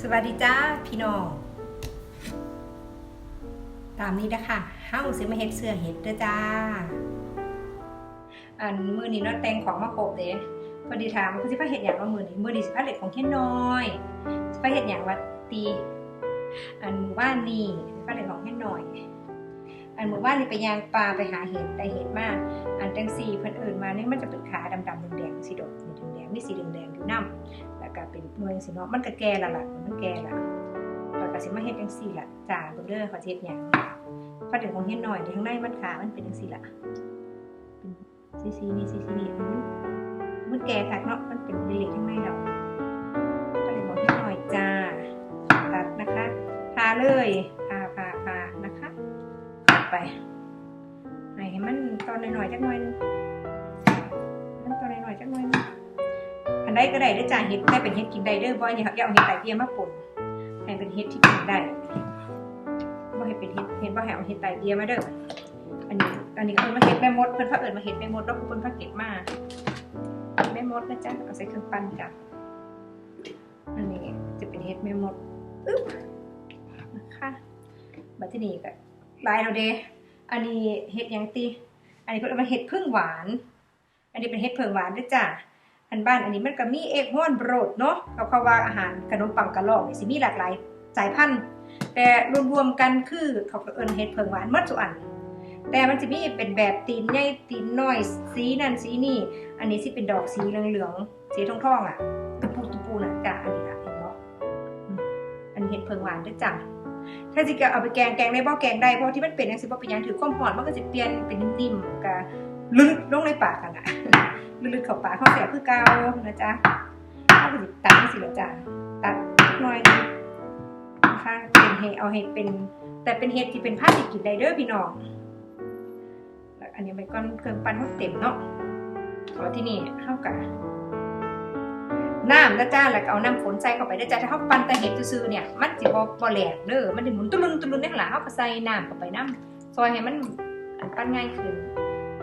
สวัสดีจ้าพี่น้อง ตามนี้นะคะเฮ้าซื้อมาเฮ็ดเสื้อเฮ็ดเด้อจ้า อันมือนี้เนาะแต่งของมาครบเด้พอดีถามว่าสิพาเฮ็ดหยังว่ามือนี้มือนี้สิพาเล็ดของแค่น้อยสิพาเฮ็ดหยังว่าตี อันหมู่บ้านนี่สิพาเล็ดของแค่น้อย อันหมู่บ้านนี่ไปยางปลาไปหาเห็ดได้เห็ดมาก อันจังสีเพิ่นเอิ้นมาเนี่ยมันจะเป็นขาดำๆแดงๆสีดอกสีแดงๆมีสีแดงๆอยู่นํแล้ว ก็เป็นหน่วยสิเนาะมันก็แก่และล่ะมันแก่ละแล้วก็สิมาเฮ็ดจังซี่ล่ะจ้าเบิ่งเด้อขาเฮ็ดหยังพอถึงของเฮ็ดหน่อยดีข้างในมันขามันเป็นจังซี่ล่ะเป็นซีๆนี่ซีๆนี่มันแก่คักเนาะมันเป็นเละๆข้างในดอกพอถึงของเฮ็ดหน่อยจ้าตัดนะคะพาเลยพาพาพานะคะไปให้มันตอนหน่อยๆจักหน่อยนึงมันตอนหน่อยๆจักหน่อย นึงอันใดก็ได้เด้จ้าเห็ดได้เป็นเห็ดกินได้เด้อบ่อย่าอย่าเอาเห็ดไตเตี้ยมาป่นให้เป็นเห็ดที่กินได้บ่ให้เป็นเห็ดเห็ดบ่ให้เอาเห็ดไตเตี้ยมาเด้ออันนี้อันนี้เพิ่นมาเห็ดแม่มดเพิ่นพาเอิ้นมาเห็ดแม่มดแล้วเพิ่นพาเก็บมาแม่มดนะจ๊ะเอาใส่เครื่องปั้นจ้ะอันนี้จะเป็นเห็ดแม่มดอึ๊บนะคะบัดทีนี้ก็ลายเราเด้อันนี้เห็ดยังติอันนี้เพิ่นมาเห็ดพึ่งหวาน อันนี้เป็นเห็ดเพิ่งหวานด้อจ้ะ อันบ้านอันนี้มันก็มีเอกฮ้อนโบรดเนาะเขาเขาว่าอาหารขนมปังกะลอกนี่สิมีหลากหลายสายพันธุ์ แต่รวมๆกันคือเขาเอิ้นเห็ดเพิงหวานหมดทุอัน แต่มันจะมีเป็นแบบตีนใหญ่ตีนน้อยสีนั่นสีนี่ อันนี้สิเป็นดอกสีเหลืองๆสีทองๆอะตุปูตุปูน่ะจ้ะอันนี้ล่ะเห็นบออันนี้เห็ดเพิงหวานด้อจ้ะถ้าสิก็เอาไปแกงแกงได้บ่แกงได้เพราะที่มันเป็นจังซี่บ่เป็นหยังถือความร้อนมันก็สิเปลี่ยนเป็นนิ่มๆก็ลึกลงในปากกันอะ ลึกๆเข้าปากเข้าแสบคือเก่านะจ๊ะถ้าเป็นตัดสิละจ้ะตัดหน่อยนึงนะคะเป็นเห็ดเอาเห็ดเป็น แต่เป็นเห็ดที่เป็นผ้าที่กินไดเด้อพี่น้องแล้วอันนี้ไปก้อนเครื่องปั้นเขาเต็มเนาะขอที่นี่เข้ากันน้ำนะจ้าแล้วก็เอาน้ำฝนใส่เข้าไปนะจ้าถ้าเขาปั้นแต่เห็ดซื่อเนี่ยมันสิบ่บ่แหลกเด้อมันสิหมุนตุลุนตุลุนได้หล่ะเขาก็ใส่น้ำเข้าไปน้ำซอยให้มันปั้นง่ายขึ้น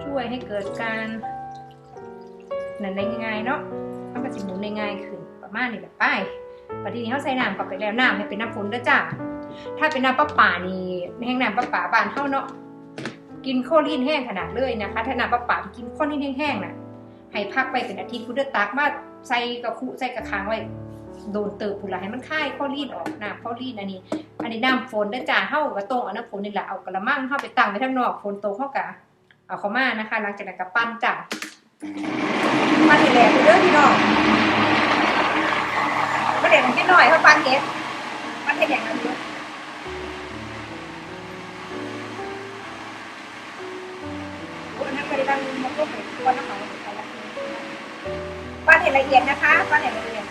ช่วยให้เกิดการ นั่นได้ง่ายๆเนาะมันก็สิหมุนได้ง่ายขึ้นประมาณนี้แหละไปปฏินี้เขาใส่น้ำเข้าไปแล้วน้ำให้เป็นน้ำฝนด้อจ้าถ้าเป็นน้ำประป่านี่แห้งน้ำประป่าบานเฮาเนาะกินโคลีนแห้งขนาดเลยนะคะถ้าน้ำประป่าที่กินโคลีนแห้งๆน่ะให้พักไปเป็นอาทิตย์พุทธตักมาใส่กระคุใส่กระคางไว้โดนเติบผุนละให้มันคายโคลีนออกน้ำโคลีนอันนี้ อันนี้น้ำฝนด้จ้าเฮาก็ตรงเอาน้ำฝนนี่แหละเอากระมังเฮาไปตั้งไว้ข้างนอกฝนโตกเฮากะเอาเข้ามานะคะ หลังจากนั้นก็ปั้นจ้า มาเห็นแหลกไปเด้อพี่น้องมาเด็กของพี่หน่อยเขาฟังเก็ตมันเป็นอย่างนั้นเด้อวันนั้นไปดังมันก็เป็นวันน้ำหอมปั้นเห็นละเอียดนะคะปั้นเห็นละเอียด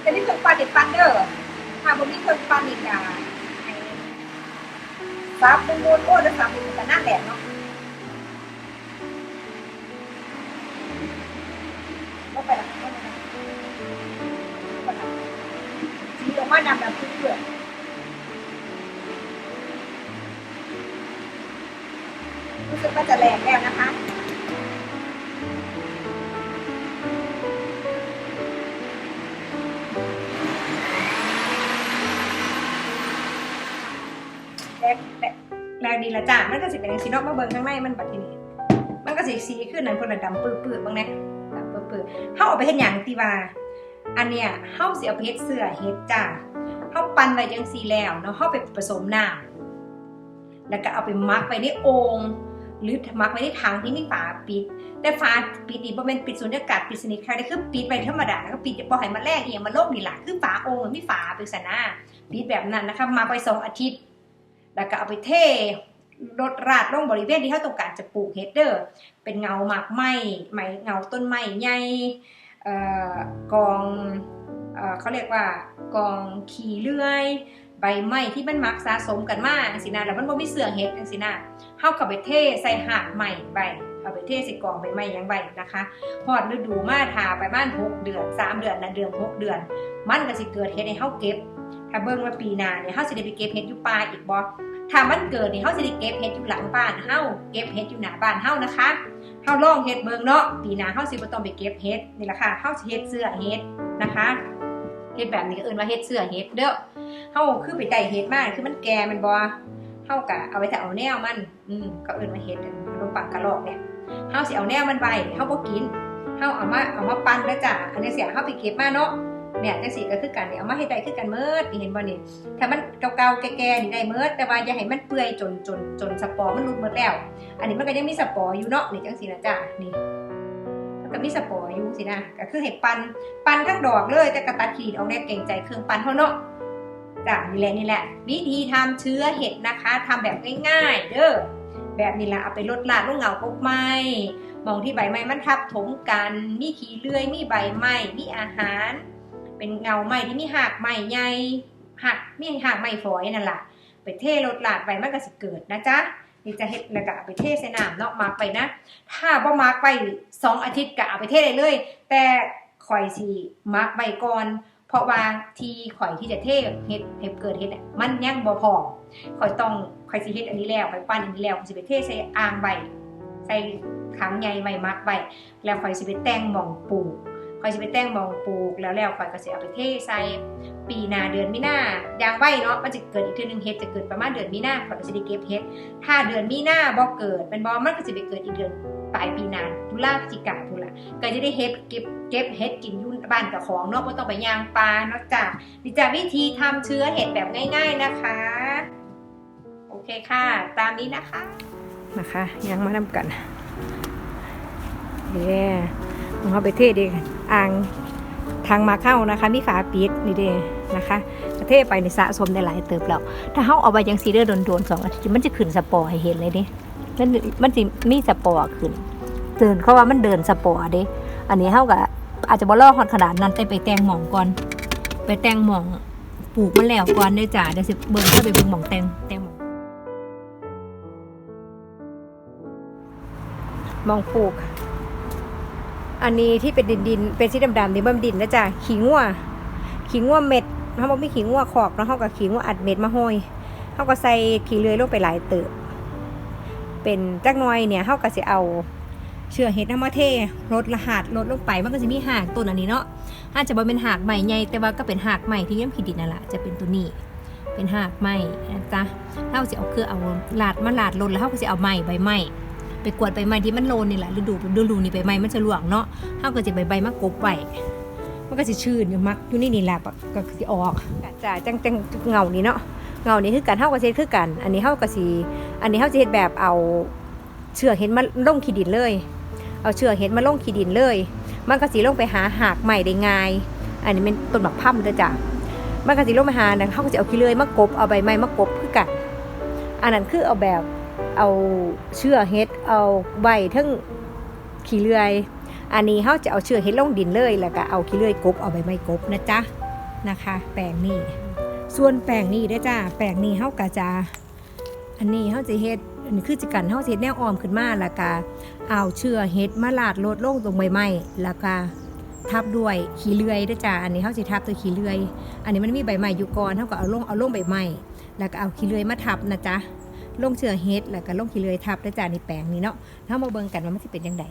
แต่นี่คือปั้นเด็ดปั้นเด้อถ้าบนนี้คือปั้นอีกอย่างซับมูนโอ้แล้วซับมูนกันหน้าแหลกเนาะก็ไปหลังก็ไปหลังก็หลังสีออกมาดำแบบเนาะ แรงแล้วนะคะแรงแรงแรงดีละจ้ามันก็สิเป็นสีนอกมาเบิ่งข้างในมันบัดทีนี้ มันก็สีสีขึ้นนั่นคนละดำปื้อๆบ้างน่ดำปื้อๆเฮาเอาไปเฮ็ดหยังติว่า อันเนี้ยเฮาสิเอาไปเฮ็ดเสื้อเฮ็ดจ้าเฮาปั่นไว้จังซี่แล้วเนาะเฮาไปผสมน้ำแล้วก็เอาไปมักไว้ในโอ่งหรือมักไว้ในถังที่มีฝาปิด แต่ฝาปิดนี่บ่แม่นปิดสูญญากาศปิดสนิทค่ะนี่คือปิดไว้ธรรมดาแล้วก็ปิดบ่ให้มันแรงอีหยังมันโลกนี่ล่ะคือฝาโอ่งมันมีฝาเป็นสนาปิดแบบนั้นนะคะมาไปสองอาทิตย์ แล้วก็เอาไปเท รดราดลงบริเวณที่เขาต้องการจะปลูกเฮดเดอร์ เป็นเงาหมากไม้ไม้เงาต้นไม้ใหญ่กองเอเขาเรียกว่ากองขี่เลื่อย ใบไม้ที่มันมักสะสมกันมาจังซี่นะแล้วมันบ่มีเสื่อเฮ็ดจังซี่นะเฮาก็ไปเทใส่หากใหม่ใบเอาไปเทใส่กองใบไม้ยังใบนะคะฮอดฤดูมาทาไปบ้าน6เดือน3เดือนนะเดือน6เดือน มันก็สิเกิดเฮ็ดให้เฮาเก็บ ถ้าเบิ่งว่าปีหนาเนี่ยเฮาสิได้ไปเก็บเฮ็ดอยู่ป่าอีกบ่ ถ้ามันเกิดนี่เฮาสิได้เก็บเฮ็ดอยู่หลังบ้านเฮาเก็บเฮ็ดอยู่หน้าบ้านเฮานะคะเฮาลองเฮ็ดเบิ่งเนาะปีหน้าเฮาสิบ่ต้องไปเก็บเฮ็ดนี่ล่ะค่ะเฮาสิเฮ็ดเสื้อเฮ็ดนะคะเฮ็ดแบบนี้ก็เอิ้นว่าเฮ็ดเสื้อเฮ็ดเด้อเฮาคือไปได้เฮ็ดมาคือมันแก่มันบ่เฮาก็เอาไว้แต่เอาแนวมัน อืมก็เอิ้นว่าเฮ็ดขนมปังกะลอกเนี่ยเฮาสิเอาแนวมันไว้เฮาบ่กินเฮาเอามาเอามาปั้นแล้วจ้ะอันนี้เสียเฮาไปเก็บมาเนาะ เนี่ยจังซี่ก็คือกันเนี่ยเอามาเฮ็ดได้คือกันเมิดนี่เห็นบ่นี่ถ้ามันเก่าๆแก่ๆนี่ได้เมิดแต่ว่าอย่าให้มันเปื่อยจนจนจนสปอร์มันหลุดหมดแล้ว อันนี้มันก็ยังมีสปอร์อยู่เนาะนี่จังซี่นะจ้ะนี่มันก็มีสปอร์อยู่สินะก็คือให้ปันปันทั้งดอกเลยแต่กระตัดขีดเอาแนบเก่งใจเครื่องปันเท่าเนาะจ้ะนี่แหละนี่แหละ วิธีทำเชื้อเห็ดนะคะทำแบบง่ายๆเด้อแบบนี้ละเอาไปลดลาดลงเหงาพกไม้มองที่ใบไม้มันทับถมกัน มีขี้เลื่อย มีใบไม้ มีอาหาร เป็นเงาไม้ที่มีหักไม้ใหญ่หักมีหักไม้ฝอยนั่นแหละไปเทลดหลาดไปมันก็สิเกิดนะจ๊ะนี่จะเฮ็ดแล้วก็เอาไปเทใส่น้ำเนาะมาไปนะ ถ้าบ่มาร์กไปสองอาทิตย์ก็เอาไปเทศได้เลย แต่ข่อยสิมาร์กไปก่อนเพราะว่าที่ข่อยที่จะเทเฮ็ดเฮ็ดเกิดเฮ็ดมันยังบ่พอข่อยต้องข่อยสิเฮ็ดอันนี้แล้วข่อยปั้นอันนี้แล้วข่อยสิไปเทใส่อ่างใบใส่ถังใหญ่ใบมักใบแล้วข่อยสิไปแต่งหม่องปลูก ข่อยสิไปแต่งมองปลูกแล้วแล้วข่อยก็สิเอาไปเทใส่ปีหน้าเดือนมีนายางไว้เนาะมันจะเกิดอีกเทื่อนึงเฮ็ดจะเกิดประมาณเดือนมีนาข่อยก็สิได้เก็บเฮ็ดถ้าเดือนมีนาบ่เกิดเป็นบ่มันก็สิไปเกิดอีกเดือนปลายปีหน้าตุลาพฤศจิกาพุ่นล่ะก็จะได้เฮ็ดเก็บเก็บเฮ็ดกินยู่นบ้านกับของเนาะบ่ต้องไปย่างปลาเนาะจ้ะนี่จ้ะวิธีทำเชื้อเห็ดแบบง่าย ๆนะคะโอเคค่ะ ตามนี้นะคะนะคะยังมาทำกันเด้ขอเขาไปเทศดีกัน อ่างทางมาเข้านะคะมีฝาปิดนี่เด้นะคะประเทศไปในสะสมได้หลายเติบแล้วถ้าเฮาเอาไปยังซีเดอร์โดนๆสองอาทิตย์มันจะขึ้นสปอร์ให้เห็นเลยเดิมันมันสิมีสปอร์ขึ้นเดินเขาว่ามันเดินสปอร์เด้อันนี้เฮาก็อาจจะบ่รอฮอดขนาดนั้นแต่ไปแต่งหม่องก่อน ไปแต่งหม่องปลูกมันแล้วก่อนได้จ้าเดี๋ยวสิเบิ่งเข้าไปเบิ่งหม่องแต่งแต่งหม่องหม่องปลูก อันนี้ที่เป็นดินดินเป็นสีดำๆนี่มันดินนะจ้ะขี้งัวขี้งัวเม็ดถ้าบ่มีขี้งัวขอกเนาะเฮาก็ขี้งัวอัดเม็ดมาห้อยเขาก็ใส่ขี้เลื่อยลงไปหลายเติบเป็นจักน่อยเนี่ยเขาก็สิเอาเชื้อเห็ดน้ำมาเทลดละหาดลดลงไปมันก็จะมีหากต้นอันนี้เนาะอาจจะบ่เป็นหากใหม่ใหญ่แต่ว่าก็เป็นหากใหม่ที่ยังผิดดินนั่นแหละจะเป็นตัวนี้เป็นหากใหม่นะจ๊ะเราสิเอาคือเอาหลาดมาหลาดลนแล้วเขาก็สิเอาใหม่ใบใหม่ ไปกวดใบใหม่ที่มันโลนนี่แหละฤดูฤดูนี่ใบใหม่มันจะหลวงเนาะเขาก็จะใบใบมากบไว้มันก็สิชื้นอยู่มักอยู่นี่นี่แหละก็สิออกจ้ะจังจังเงานี่เนาะเงานี่คือกันเฮาก็สิเฮ็ดคือกัน อันนี้เฮาก็สิอันนี้เฮาสิเฮ็ดแบบเอาเชือกเห็ดมาลงขี้ดินเลย เอาเชือกเห็ดมาลงขี้ดินเลย มันก็สิลงไปหาหากใหม่ได้ง่าย อันนี้เป็นต้นบักพั่มเด้อจ้ะมันก็สิลงไปหานะเฮาก็สิเอาขี้เลื่อยมากบเอาใบไม้มากบคือกันอันนั้นคือเอาแบบ เอาเชือกเห็ดเอาใบทั้งขี้เลื่อย อันนี้เฮาจะเอาเชือกเห็ดลงดินเลยแล้วก็เอาขี้เลื่อยกบเอาใบไม้กบนะจ๊ะนะคะ แปลงนี้ส่วนแป้งนี่ได้จ้าแป้งนี่เฮากะจะอันนี้เฮาจะเฮ็ดอันนี้คือจิกันเฮาเฮ็ดแนวออมขึ้นมาแล้วก็เอาเชื้อเฮ็ดมาลาดลดลงตรงใบไม้แล้วก็ทับด้วยขี้เลื่อยด้จ้าอันนี้เฮาสิทับด้วขี้เลื่อย อันนี้มันมีใบไม้อยู่ก่อนเฮาก็เอาลงเอาลงใบไม้แล้วก็เอาขี้เลื่อยมาทับนะจ๊ะ ลงเชื้อเฮ็ดแล้วก็ลงขี้เลื่อยทับด้อจ้านี่แป้งนี้เนาะเ้ามาเบิ่งกันว่ามันสิเป็นยังไง